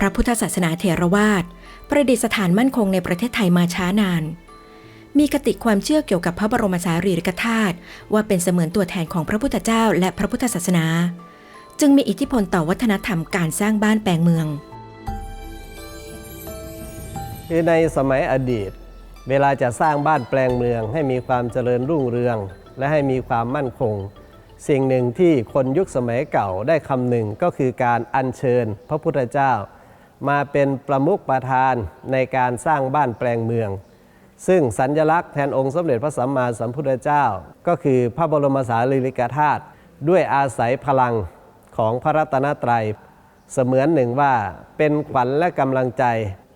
พระพุทธศาสนาเถรวาทประดิษฐานมั่นคงในประเทศไทยมาช้านาน มีกติความเชื่อเกี่ยวกับพระบรมสารีริกธาตุว่าเป็นเสมือนตัวแทนของพระพุทธเจ้าและพระพุทธศาสนา จึงมีอิทธิพลต่อวัฒนธรรมการสร้างบ้านแปลงเมืองคือในสมัยอดีต เวลาจะสร้างบ้านแปลงเมือง ให้มีความเจริญรุ่งเรือง และให้มีความมั่นคง สิ่งหนึ่งที่คนยุคสมัยเก่าได้คำหนึ่งก็คือการอัญเชิญพระพุทธเจ้า มาเป็นประมุขประธานในการสร้างบ้านแปลงเมือง ซึ่งสัญญลักษณ์แทนองค์สมเด็จพระสัมมาสัมพุทธเจ้า ก็คือพระบรมสารีริกธาตุด้วยอาศัยพลังของพระรัตนตรัย เสมือนหนึ่งว่าเป็นขวัญและกำลังใจ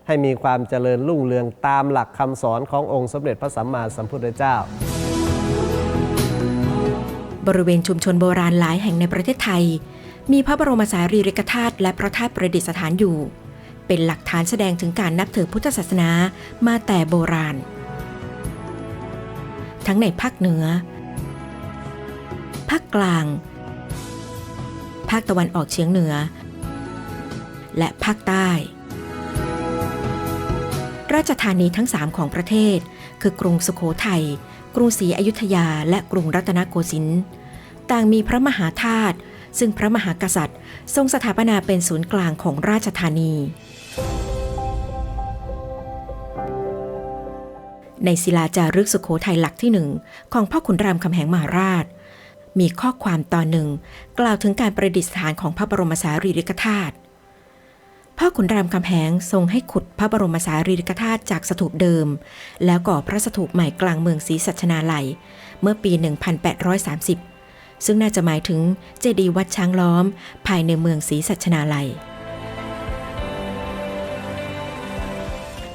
ให้มีความเจริญรุ่งเรืองตามหลักคำสอนขององค์สมเด็จพระสัมมาสัมพุทธเจ้า บริเวณชุมชนโบราณหลายแห่งในประเทศไทย มีพระบรมสารีริกธาตุและพระธาตุประดิษฐานอยู่ เป็นหลักฐานแสดงถึงการนับถือพุทธศาสนามาแต่โบราณ ทั้งในภาคเหนือ ภาคกลาง ภาคตะวันออกเฉียงเหนือ และภาคใต้ ราชธานีทั้งสามของประเทศ คือกรุงสุโขทัย กรุงศรีอยุธยา และกรุงรัตนโกสินทร์ ต่างมีพระมหาธาตุ ซึ่งพระมหากษัตริย์ ทรงสถาปนาเป็นศูนย์กลางของราชธานี ในศิลาจารึกสุโขทัยหลักที่หนึ่งของพ่อขุนรามคำแหงมหาราช มีข้อความตอนหนึ่ง กล่าวถึงการประดิษฐานของพระบรมสารีริกธาตุพ่อขุนรามคำแหงทรงให้ขุดพระบรมสารีริกธาตุจากสถูปเดิม แล้วก่อพระสถูปใหม่กลางเมืองศรีสัชนาลัย เมื่อปี 1830 ซึ่งน่าจะหมายถึงเจดีย์วัดช้างล้อม ภายในเมืองศรีสัชนาลัย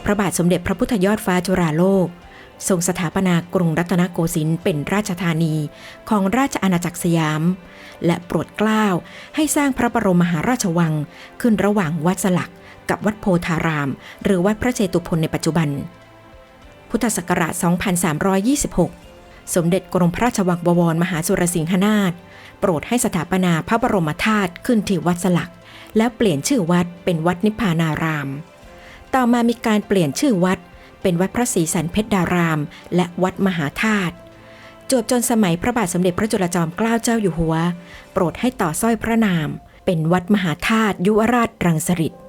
พระบาทสมเด็จพระพุทธยอดฟ้าจุฬาโลก ทรงสถาปนากรุงรัตนโกสินทร์เป็นราชธานีของราชอาณาจักรสยาม และโปรดเกล้าให้สร้างพระบรมมหาราชวังขึ้นระหว่างวัดสลักกับวัดโพธาราม หรือวัดพระเจตุพนในปัจจุบัน พุทธศักราช 2326 สมเด็จกรมพระราชวังบวรมหาสุรสิงหนาถโปรดให้สถาปนาพระบรมธาตุขึ้นที่วัดสลัก แล้วเปลี่ยนชื่อวัดเป็นวัดนิพพานาราม ต่อมามีการเปลี่ยนชื่อวัด เป็นวัดพระศรีสันเพชรดาราม และวัดมหาธาตุจวบจนสมัยพระบาทสมเด็จพระจุลจอมเกล้าเจ้าอยู่หัว โปรดให้ต่อสร้อยพระนาม เป็นวัดมหาธาตุยุวราชรังสฤษฎ์